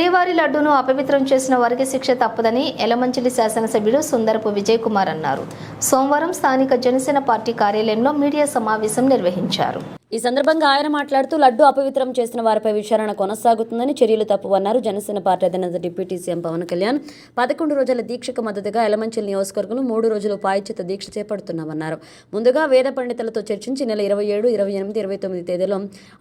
శ్రీవారి లడ్డూను అపవిత్రం చేసిన వారికి శిక్ష తప్పదని ఎలమంచిలి శాసనసభ్యుడు సుందరపు విజయ్ కుమార్ అన్నారు. సోమవారం స్థానిక జనసేన పార్టీ కార్యాలయంలో మీడియా సమావేశం నిర్వహించారు. ఈ సందర్భంగా ఆయన మాట్లాడుతూ లడ్డు అపవిత్రం చేసిన వారిపై విచారణ కొనసాగుతుందని చర్యలు తప్పువన్నారు. జనసేన పార్టీ అధినేత డిప్యూటీ సీఎం పవన్ కళ్యాణ్ పదకొండు రోజుల దీక్షకు మద్దతుగా ఎలమంచిల్ నియోజకవర్గంలో మూడు రోజులు పాయిచిత దీక్ష చేపడుతున్నామన్నారు. ముందుగా వేద పండితులతో చర్చించి నెల ఇరవై ఏడు ఇరవై ఎనిమిది ఇరవై తొమ్మిది తేదీలో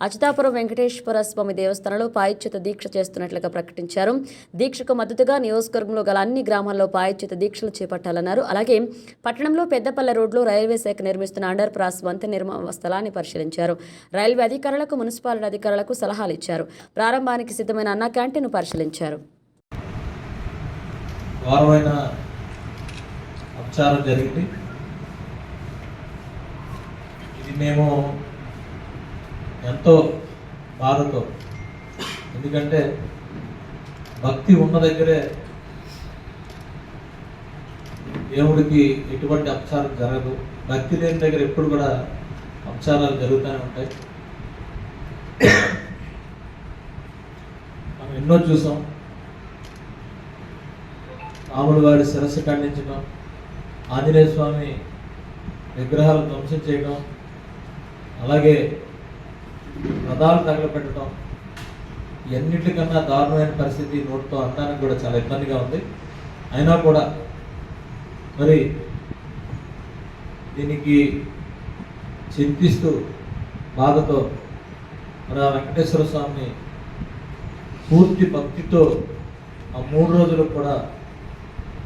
అచితాపురం వెంకటేశ్వర స్వామి దేవస్థానంలో పాయిచిత దీక్ష చేస్తున్నట్లుగా ప్రకటించారు. దీక్షకు మద్దతుగా నియోజకవర్గంలో గల అన్ని గ్రామాల్లో పాయిచిత దీక్షలు చేపట్టాలన్నారు. అలాగే పట్టణంలో పెద్దపల్లె రోడ్లో రైల్వే శాఖ నిర్మిస్తున్న అండర్ ప్రాస్ వంతెన నిర్మాణ స్థలాన్ని పరిశీలించారు. రైల్వే అధికారులకు మున్సిపాలిటీ అధికారులకు సలహాలు ఇచ్చారు. ప్రారంభానికి సిద్ధమైన అన్న క్యాంటీన్ పరిశీలించారు. జరిగింది. ఇది మేము ఎంతో బాధతో ఎందుకంటే భక్తి ఉన్న దగ్గరే దేవుడికి ఎటువంటి అపచారం జరగదు. భక్తి లేని దగ్గర ఎప్పుడు కూడా అపచారాలు జరుగుతూనే ఉంటాయి. మనం ఎన్నో చూసాం. రాముడు వారి శిరస్సు ఖండించడం ఆంజనేయ స్వామి విగ్రహాలు ధ్వంసం చేయడం అలాగే రథాలు తగలపెట్టడం ఎన్నిటికన్నా దారుణమైన పరిస్థితి నోటితో అనడానికి కూడా చాలా ఇబ్బందిగా ఉంది. అయినా కూడా మరి దీనికి చింతిస్తూ బాధతో మరి ఆ వెంకటేశ్వర స్వామిని పూర్తి భక్తితో ఆ మూడు రోజులు కూడా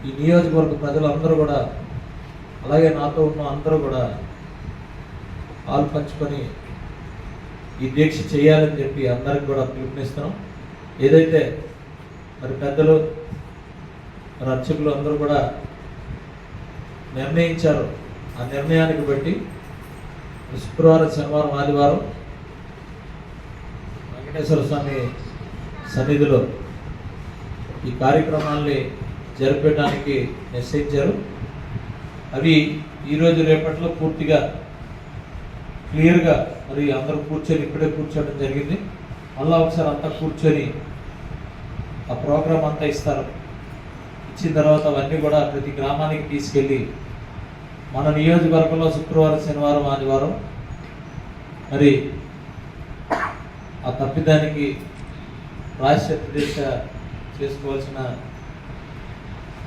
ఈ నియోజకవర్గ ప్రజలందరూ కూడా అలాగే నాతో ఉన్న అందరూ కూడా పాలు పంచుకొని ఈ దీక్ష చేయాలని చెప్పి అందరికి కూడా పిలుపునిస్తున్నాం. ఏదైతే మరి పెద్దలు మరి అర్చకులు అందరూ కూడా నిర్ణయించారో ఆ నిర్ణయానికి బట్టి శుక్రవారం శనివారం ఆదివారం వెంకటేశ్వర స్వామి సన్నిధిలో ఈ కార్యక్రమాల్ని జరిపేయడానికి నిశ్చయించారు. అవి ఈరోజు రేపట్లో పూర్తిగా క్లియర్గా మరి అందరూ కూర్చొని ఇప్పుడే కూర్చోవడం జరిగింది. మళ్ళా ఒకసారి అంతా కూర్చొని ఆ ప్రోగ్రాం అంతా ఇస్తారు. ఇచ్చిన తర్వాత అవన్నీ కూడా ప్రతి గ్రామానికి తీసుకెళ్ళి మన నియోజకవర్గంలో శుక్రవారం శనివారం ఆదివారం మరి ఆ తప్పిదానికి రాష్ట్ర దీక్ష చేసుకోవాల్సిన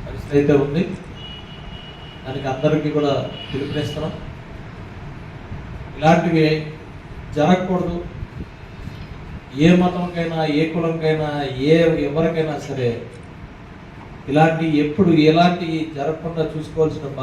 పరిస్థితి అయితే ఉంది. దానికి అందరికీ కూడా పిలుపునిస్తున్నాం. ఇలాంటివి జరగకూడదు. ఏ మతంకైనా ఏ కులంకైనా ఏ ఎవరికైనా సరే ఇలాంటి ఎప్పుడు ఎలాంటి జరగకుండా చూసుకోవాల్సిన